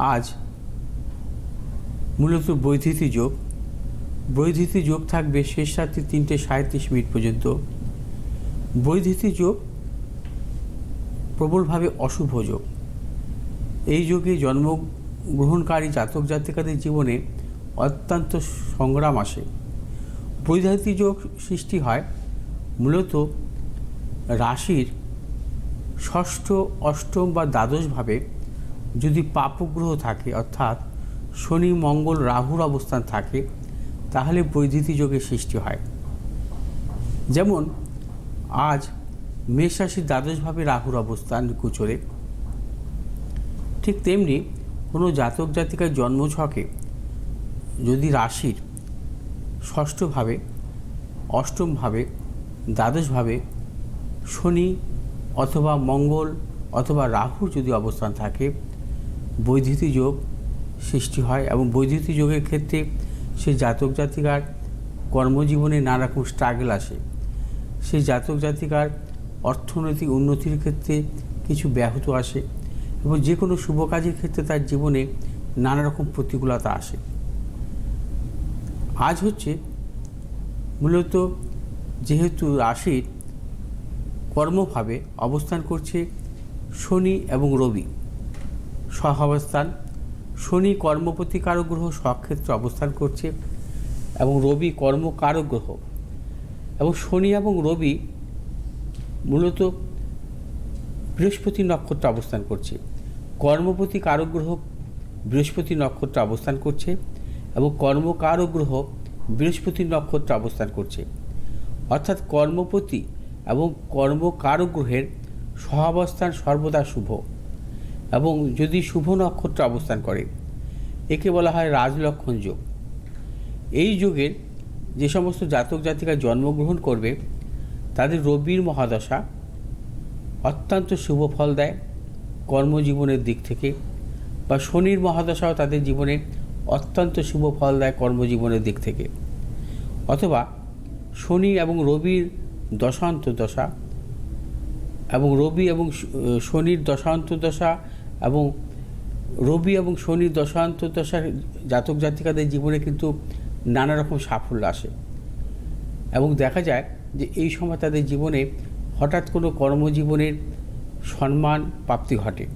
আজ মূলত বৈদ্যুতি যোগ। বৈদ্যুতি যোগ থাকবে শেষ রাত্রি তিনটে সাঁত্রিশ মিনিট পর্যন্ত। বৈদ্যুতি যোগ প্রবলভাবে অশুভ যোগ। এই যোগে জন্মগ্রহণকারী জাতক জাতিকাদের জীবনে অত্যন্ত সংগ্রাম আসে। বৈদ্যুতিক যোগ সৃষ্টি হয় মূলত রাশির ষষ্ঠ, অষ্টম বা দ্বাদশভাবে যদি পাপগ্রহ থাকে, অর্থাৎ শনি, মঙ্গল, রাহুর অবস্থান থাকে, তাহলে বৈদ্যুতিক যোগের সৃষ্টি হয়। যেমন, আজ মেষ রাশির দ্বাদশভাবে রাহুর অবস্থান গোচরে। ঠিক তেমনি কোনো জাতক জাতিকার জন্মছকে যদি রাশির ষষ্ঠভাবে অষ্টমভাবে দ্বাদশভাবে শনি অথবা মঙ্গল অথবা রাহুর যদি অবস্থান থাকে বৈদ্যুতি যোগ সৃষ্টি হয় এবং বৈদ্যুতি যোগের ক্ষেত্রে সেই জাতক জাতিকার কর্মজীবনে নানা রকম স্ট্রাগল আসে। সেই জাতক জাতিকার অর্থনৈতিক উন্নতির ক্ষেত্রে কিছু ব্যাহত আসে এবং যে কোনো শুভ কাজের ক্ষেত্রে তার জীবনে নানা রকম প্রতিকূলতা আসে। আজ হচ্ছে মূলত যেহেতু রাশির কর্মভাবে অবস্থান করছে শনি এবং রবি। সহাবস্থান, শনি কর্মপ্রতিকারক গ্রহ স্বক্ষেত্রে অবস্থান করছে এবং রবি কর্মকারক গ্রহ এবং শনি এবং রবি মূলত বৃহস্পতি নক্ষত্রে অবস্থান করছে। কর্মপতি কারক গ্রহ বৃহস্পতি নক্ষত্রে অবস্থান করছে এবং কর্মকারক গ্রহ বৃহস্পতি নক্ষত্রে অবস্থান করছে। অর্থাৎ কর্মপতি এবং কর্মকারক গ্রহের সহাবস্থান সর্বদা শুভ। এবং যদি শুভ নক্ষত্র অবস্থান করে, একে বলা হয় রাজলক্ষণ যোগ। এই যুগের যে সমস্ত জাতক জাতিকা জন্মগ্রহণ করবে, তাদের রবির মহাদশা অত্যন্ত শুভ ফল দেয় কর্মজীবনের দিক থেকে, বা শনির মহাদশাও তাদের জীবনে অত্যন্ত শুভ ফল দেয় কর্মজীবনের দিক থেকে। অথবা শনি এবং রবির দশান্ত দশা এবং রবি এবং শনির দশান্ত দশা এবং রবি এবং শনি দশান্ত দশার জাতক জাতিকাদের জীবনে কিন্তু নানা রকম সাফল্য আসে। এবং দেখা যায় যে এই সময় তাদের জীবনে হঠাৎ কোনো কর্মজীবনের সম্মান প্রাপ্তি ঘটে।